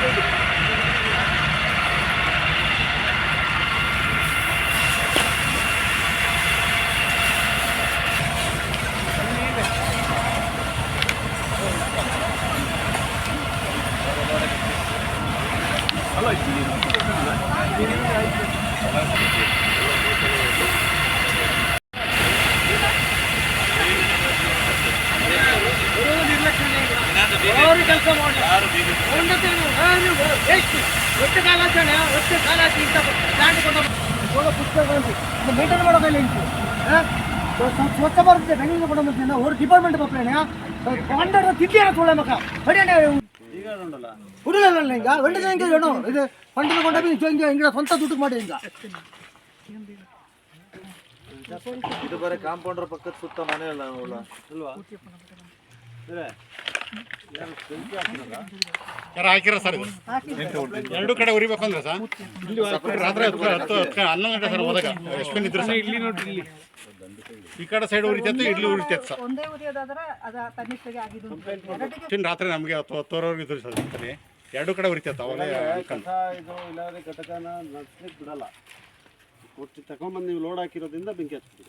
Thank you. ಕೆಲಸ ಮಾಡಿ ಎಷ್ಟು ಒಟ್ಟು ಕಾಲಾಚರಣೆ ಒಟ್ಟು ಕಾಲಾಚಿ ಇಂಥ ದಾಟಿಕೊಂಡು ಪುಸ್ತಕ ಮೇಂಟೈನ್ ಮಾಡೋದಿಲ್ಲ ಇಂಟು ಸ್ವಚ್ಛ ಬರುತ್ತೆ ಬೆಂಗಳೂರು ಕೊಡೋ ಮುಂಚೆ ಒಂದು ಡಿಪಾರ್ಟ್ಮೆಂಟ್ ಬಪ್ಪೇನೆ ಕಾಂಡಾಡ ತಿದ್ದಿಯಾರ ತೊಳೆ ಮಕ್ಕ ಹೊಡೆಯಣ್ಣ ಹುಡುಗಲ್ಲ ಹಿಂಗ ಒಳ್ಳೆ ಹೆಂಗೆ ಹೇಳು ಇದು ಫಂಡ್ ಕೊಂಡಾಗ ಹಿಂಗ ಹಿಂಗ ಸ್ವಂತ ದುಡ್ಡು ಮಾಡಿ ಹಿಂಗ ಇದು ಬರೀ ಕಾಂಪೌಂಡರ್ ಪಕ್ಕದ ಸುತ್ತ ಮನೆ ಇಲ್ಲ ಅಲ್ವಾ ಯಾರು ಹಾಕಿರ ಸರ್ ಎರಡು ಕಡೆ ಉರಿಬೇಕು ಅಂದ್ರೆ ಸರ್? ರಾತ್ರಿ ಹತ್ತು ಹನ್ನೊಂದು ಗಂಟೆ ಸರ್ ಹೋದಾಗ. ಎಷ್ಟೊಂದು ಇದ್ರು ಸರ್? ಇಲ್ಲಿ ನೋಡ್ರಿ ಇಲ್ಲಿ. ಈ ಕಡೆ ಸೈಡ್ ಉರಿತೈತೆ ಇಡ್ಲಿ ಉರಿತೈತೆ ಸರ್. ಒಂದೇ ಉರಿಯೋದಾದ್ರೆ ಅದ ತನ್ನಿಷ್ಟಿಗೆ ಆಗಿದ್ದು. ಅಂತ ರಾತ್ರಿ ನಮಗೆ ಹತ್ತು ಹತ್ತುವರೆವರೆಗೆ ಇದ್ರು ಸರ್ ಎರಡು ಕಡೆ ಉರಿತೈತೆ ಅನ್ಕೊಂಡು ಇದು ಇಲ್ಲಾಂದ್ರೆ ಘಟಕನ ನಡ್ಸ್ಲಿಕ್ಕೆ ಬಿಡಲ್ಲ. ಕೊಟ್ಟು ತಗೊಂಬಂದು ನೀವು ಲೋಡ್ ಹಾಕಿರೋದ್ರಿಂದ ಬೆಂಕಿ ಹಚ್ಬಿಡಿ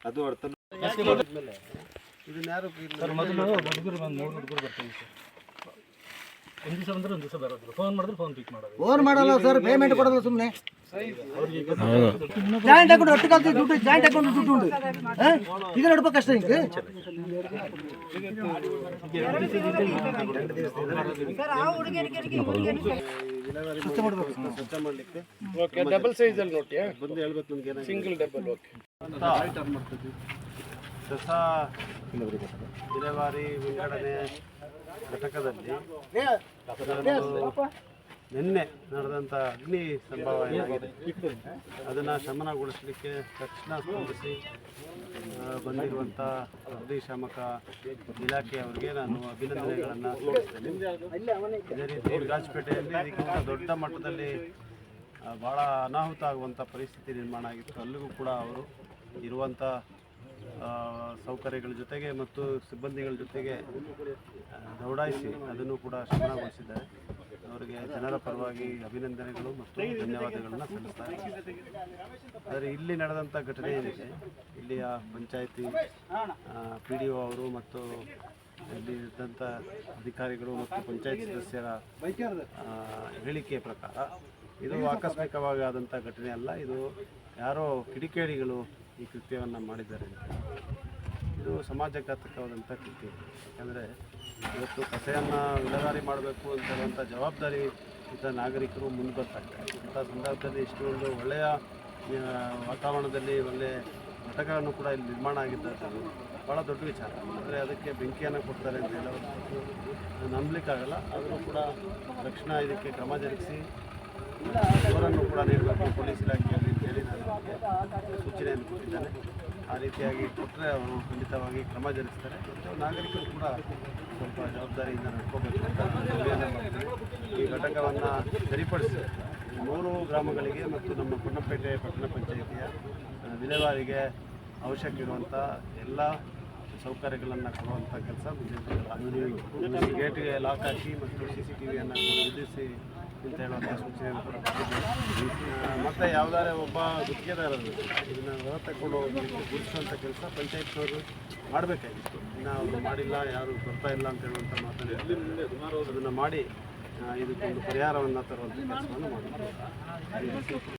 ಅದು ಅರ್ಥ ಇದನ್ನ ಯಾರು ಮೊದಲು ಹುಡುಗರು ಒಂದು ಮೂರು ಹುಡುಗರು ಬರ್ತೀವಿ ಸರ್. ಒಂದು ದಿವಸ ಬಂದ್ರೆ ಒಂದು ದಿವಸ ಬರೋದು ಫೋನ್ ಮಾಡಿದ್ರೆ ಫೋನ್ ಪಿಕ್ ಮಾಡೋದು. ಫೋನ್ ಮಾಡಲ್ಲ ಸರ್ ಪೇಮೆಂಟ್ ಕೊಡಲ್ಲ ಸುಮ್ಮನೆ ಜಾಯಿಂಟ್ ಅಕೌಂಟ್ ಒಟ್ಟು ಕಾಲ್ತಿ ದುಡ್ಡು ಜಾಯಿಂಟ್ ಅಕೌಂಟ್ ದುಡ್ಡು ಉಂಟು. ಹಾ? ಇದು ನಡ್ಬೇಕಷ್ಟೇ ಹಿಂಗೆ ಸರ್ ಮಾಡ್ಲಿಕ್ಕೆ, ಸ್ವಚ್ಛ ಮಾಡಲಿಕ್ಕೆ ಓಕೆ ಡಬಲ್ ಸೈಜ್ ಅಲ್ಲಿ ನೋಡಿ ಬಂದು ಹೇಳ್ಬೇಕು ನಿಮ್ಗೆ ಏನಾಗಿದೆ? ಸಿಂಗಲ್ ಡಬಲ್ ಓಕೆ ಅಂತ ಮಾಡ್ತಿದ್ವಿ ಕಸ ವಿಲೇವಾರಿ ವಿಂಗಡಣೆ ಘಟಕದಲ್ಲಿ ನಿನ್ನೆ ನಡೆದಂಥ ಅಗ್ನಿ ಸಂಭವ ಏನಾಗಿದೆ? ಅದನ್ನು ಶಮನಗೊಳಿಸಲಿಕ್ಕೆ ತಕ್ಷಣ ಸ್ಪಂದಿಸಿ ಬಂದಿರುವಂಥ ಅಗ್ನಿಶಾಮಕ ಇಲಾಖೆಯವರಿಗೆ ನಾನು ಅಭಿನಂದನೆಗಳನ್ನು ಸಲ್ಲಿಸ್ತೇನೆ. ಇದೇ ರೀತಿ ಗಾಜಪೇಟೆಯಲ್ಲಿ ಇದಕ್ಕಿಂತ ದೊಡ್ಡ ಮಟ್ಟದಲ್ಲಿ ಭಾಳ ಅನಾಹುತ ಆಗುವಂಥ ಪರಿಸ್ಥಿತಿ ನಿರ್ಮಾಣ ಆಗಿತ್ತು. ಅಲ್ಲಿಗೂ ಕೂಡ ಅವರು ಇರುವಂಥ ಸೌಕರ್ಯಗಳ ಜೊತೆಗೆ ಮತ್ತು ಸಿಬ್ಬಂದಿಗಳ ಜೊತೆಗೆ ದೌಡಾಯಿಸಿ ಅದನ್ನು ಕೂಡ ಶಮನಗೊಳಿಸಿದ್ದಾರೆ ಅವರಿಗೆ ಜನರ ಪರವಾಗಿ ಅಭಿನಂದನೆಗಳು ಮತ್ತು ಧನ್ಯವಾದಗಳನ್ನು ಸಲ್ಲಿಸ್ತಾರೆ ಆದರೆ ಇಲ್ಲಿ ನಡೆದಂಥ ಘಟನೆ ಏನಿದೆ? ಇಲ್ಲಿಯ ಪಂಚಾಯಿತಿ ಪಿ ಡಿ ಒ ಅವರು ಮತ್ತು ಇಲ್ಲಿ ಇದ್ದಂಥ ಅಧಿಕಾರಿಗಳು ಮತ್ತು ಪಂಚಾಯತ್ ಸದಸ್ಯರ ಹೇಳಿಕೆ ಪ್ರಕಾರ ಇದು ಆಕಸ್ಮಿಕವಾಗಿ ಆದಂಥ ಘಟನೆ ಅಲ್ಲ. ಇದು ಯಾರೋ ಕಿಡಿಕೇಡಿಗಳು ಈ ಕೃತ್ಯವನ್ನು ಮಾಡಿದ್ದಾರೆ ಸಮಾಜಘಾತಕವಾದಂಥ ಕೃತಿ. ಯಾಕಂದರೆ ಇವತ್ತು ಕಸೆಯನ್ನು ವಿಲೇವಾರಿ ಮಾಡಬೇಕು ಅಂತ ಜವಾಬ್ದಾರಿ ಇಂಥ ನಾಗರಿಕರು ಮುಂದೆ ಬರ್ತಾರೆ. ಇಂಥ ಸಂದರ್ಭದಲ್ಲಿ ಇಷ್ಟೊಂದು ಒಳ್ಳೆಯ ವಾತಾವರಣದಲ್ಲಿ ಒಳ್ಳೆಯ ಘಟಕಗಳನ್ನು ಕೂಡ ಇಲ್ಲಿ ನಿರ್ಮಾಣ ಆಗಿದ್ದು ಭಾಳ ದೊಡ್ಡ ವಿಚಾರ. ಅಂದರೆ ಅದಕ್ಕೆ ಬೆಂಕಿಯನ್ನು ಕೊಡ್ತಾರೆ ಅಂತ ಹೇಳೋದು ನಂಬಲಿಕ್ಕಾಗಲ್ಲ. ಆದರೂ ಕೂಡ ತಕ್ಷಣ ಇದಕ್ಕೆ ಕ್ರಮ ಜರುಗಿಸಿ ಅವರನ್ನು ಕೂಡ ನೀಡಬೇಕು ಪೊಲೀಸ್ ಇಲಾಖೆಯಲ್ಲಿ ಅಂತೇಳಿ ನಾನು ಸೂಚನೆಯನ್ನು ಕೊಟ್ಟಿದ್ದೇನೆ. ಆ ರೀತಿಯಾಗಿ ಕೊಟ್ಟರೆ ಅವರು ಖಂಡಿತವಾಗಿ ಕ್ರಮ ಜರುಗಿಸ್ತಾರೆ. ಮತ್ತು ನಾಗರಿಕರು ಕೂಡ ಸ್ವಲ್ಪ ಜವಾಬ್ದಾರಿಯಿಂದ ನಡ್ಕೋಬೇಕು ಅಂತ ಈ ಘಟಕವನ್ನು ಸರಿಪಡಿಸಿ ಮೂರು ಗ್ರಾಮಗಳಿಗೆ ಮತ್ತು ನಮ್ಮ ಪುಣ್ಣಪೇಟೆ ಪಟ್ಟಣ ಪಂಚಾಯಿತಿಯ ವಿಲೇವಾರಿಗೆ ಅವಶ್ಯಕ ಇರುವಂಥ ಎಲ್ಲ ಸೌಕರ್ಯಗಳನ್ನು ಕೊಡುವಂಥ ಕೆಲಸ ಮುಂದಿನ ಗೇಟ್ಗೆ ಲಾಕ್ ಹಾಕಿ ಮತ್ತು ಸಿ ಸಿ ಟಿ ವಿಯನ್ನು ವಿಧಿಸಿ ಅಂತ ಹೇಳುವಂಥ ಸೂಚನೆಯನ್ನು ಕೂಡ ಮತ್ತೆ ಯಾವುದಾದ್ರೆ ಒಬ್ಬ ಗುತ್ತಿಗೆದಾರರು ಇದನ್ನು ಹೊರ ತಗೊಂಡು ಹೋಗಿ ಗುರುತಿಸುವಂಥ ಕೆಲಸ ಪಂಚಾಯತ್ನವರು ಮಾಡಬೇಕಾಗಿತ್ತು. ಇನ್ನು ಅವರು ಮಾಡಿಲ್ಲ ಯಾರು ಬರ್ತಾ ಇಲ್ಲ ಅಂತ ಹೇಳುವಂಥ ಮಾತನ್ನು ಅದನ್ನು ಮಾಡಿ ಆ, ಇದಕ್ಕೊಂದು ಪರಿಹಾರವನ್ನು ತರುವಂಥ ಕೆಲಸವನ್ನು ಮಾಡಿದ್ರು.